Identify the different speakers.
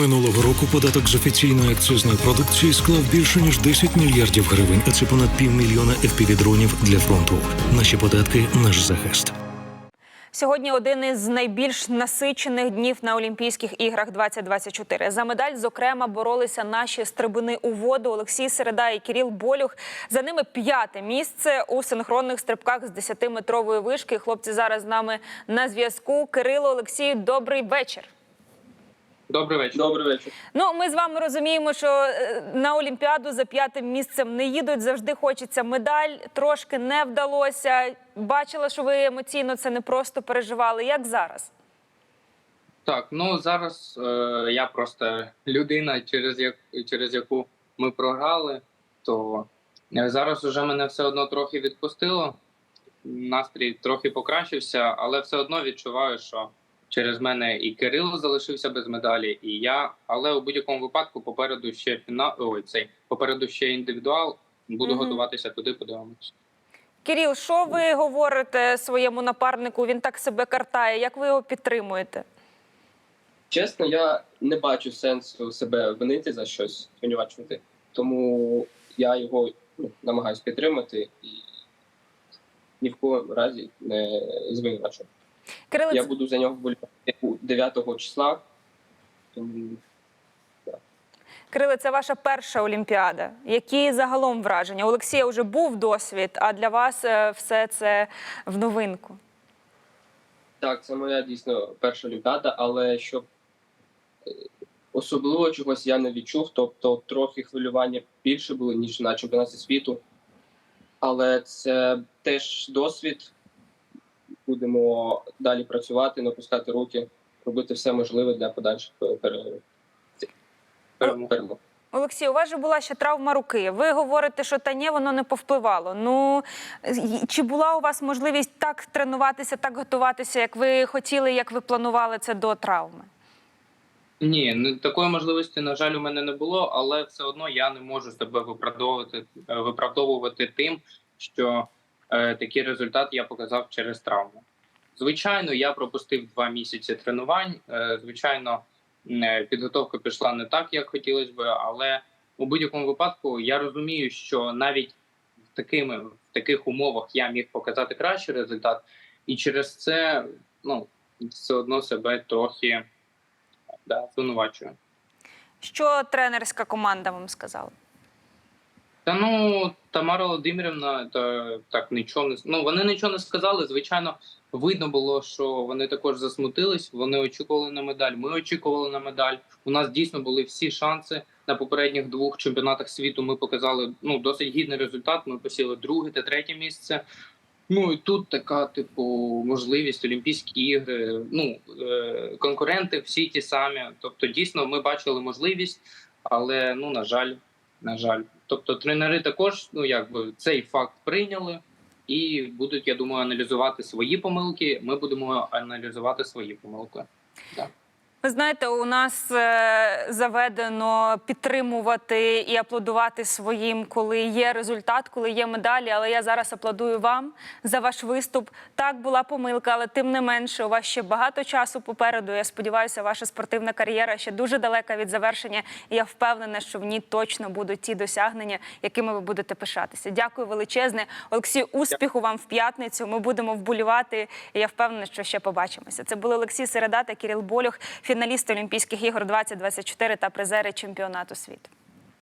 Speaker 1: Минулого року податок з офіційної акцизної продукції склав більше ніж 10 мільярдів гривень, а це понад півмільйона FPV-дронів для фронту. Наші податки наш захист.
Speaker 2: Сьогодні один із найбільш насичених днів на Олімпійських іграх 2024. За медаль, зокрема, боролися наші стрибуни у воду Олексій Середа і Кіріл Болюх. За ними п'яте місце у синхронних стрибках з 10-метрової вишки. Хлопці зараз з нами на зв'язку. Кирило Олексію, добрий вечір.
Speaker 3: Добрий вечір.
Speaker 4: Добрий вечір.
Speaker 2: Ну, ми з вами розуміємо, що е, на Олімпіаду за п'ятим місцем не їдуть. Завжди хочеться медаль. Трошки не вдалося. Бачила, що ви емоційно це не просто переживали. Як зараз?
Speaker 3: Так, ну зараз е, я просто людина, через як через яку ми програли, то е, зараз уже мене все одно трохи відпустило. Настрій трохи покращився, але все одно відчуваю, що через мене і Кирило залишився без медалі, і я. Але у будь-якому випадку попереду ще фінал. Ой, цей попереду ще індивідуал. Буду
Speaker 2: Мгм.
Speaker 3: готуватися туди, подивимось.
Speaker 2: Кіріл, що ви говорите своєму напарнику? Він так себе картає. Як ви його підтримуєте?
Speaker 4: Чесно, я не бачу сенсу себе винити за щось, звинувачувати. Тому я його ну, намагаюся підтримати і ні в коєму разі не звинувачую.
Speaker 2: Кирило,
Speaker 4: Я буду за нього вболівати 9 числа.
Speaker 2: Кириле, це ваша перша Олімпіада. Які загалом враження? У Олексія вже був досвід, а для вас е, все це в новинку.
Speaker 4: так, це моя дійсно перша олімпіада, але щоб е, особливо чогось я не відчув, тобто трохи хвилювання більше було, ніж на чемпіонаті світу. Але це теж досвід. Будемо далі працювати, напускати руки, робити все можливе для подальших
Speaker 3: Перемог.
Speaker 4: перемог.
Speaker 2: Олексій, у вас же була ще травма руки. Ви говорите, що та ні, воно не повпливало. Ну чи була у вас можливість так тренуватися, так готуватися, як ви хотіли, як ви планували це до травми?
Speaker 3: Ні, не- такої можливості, на жаль, у мене не було, але все одно я не можу себе виправдовувати, е, виправдовувати тим, що е, такий результат я показав через травму. Звичайно, я пропустив два місяці тренувань. Е, звичайно, е, підготовка пішла не так, як хотілося би, але у будь-якому випадку я розумію, що навіть в такими в таких умовах я міг показати кращий результат, і через це ну все одно себе трохи да, звинувачую.
Speaker 2: Що тренерська команда вам сказала?
Speaker 3: Та ну Тамара Володимирівна та так нічого не ну вони нічого не сказали. Звичайно, видно було, що вони також засмутились. Вони очікували на медаль. Ми очікували на медаль. У нас дійсно були всі шанси на попередніх двох чемпіонатах світу. Ми показали ну досить гідний результат. Ми посіли друге та третє місце. Ну і тут така, типу, можливість Олімпійські ігри. Ну е- конкуренти всі ті самі. Тобто, дійсно, ми бачили можливість, але ну на жаль, на жаль. Тобто тренери також ну якби цей факт прийняли і будуть, я думаю, аналізувати свої помилки. Ми будемо аналізувати свої помилки.
Speaker 2: Ви знаєте, у нас е, заведено підтримувати і аплодувати своїм, коли є результат, коли є медалі. Але я зараз аплодую вам за ваш виступ. Так була помилка, але тим не менше, у вас ще багато часу попереду. Я сподіваюся, ваша спортивна кар'єра ще дуже далека від завершення. І я впевнена, що в ній точно будуть ті досягнення, якими ви будете пишатися. Дякую величезне. Олексію, успіху вам в п'ятницю. Ми будемо вболювати. І я впевнена, що ще побачимося. Це були Олексій Середа та Кірил Болюх, фіналісти Олімпійських ігор 2024 та призери чемпіонату світу.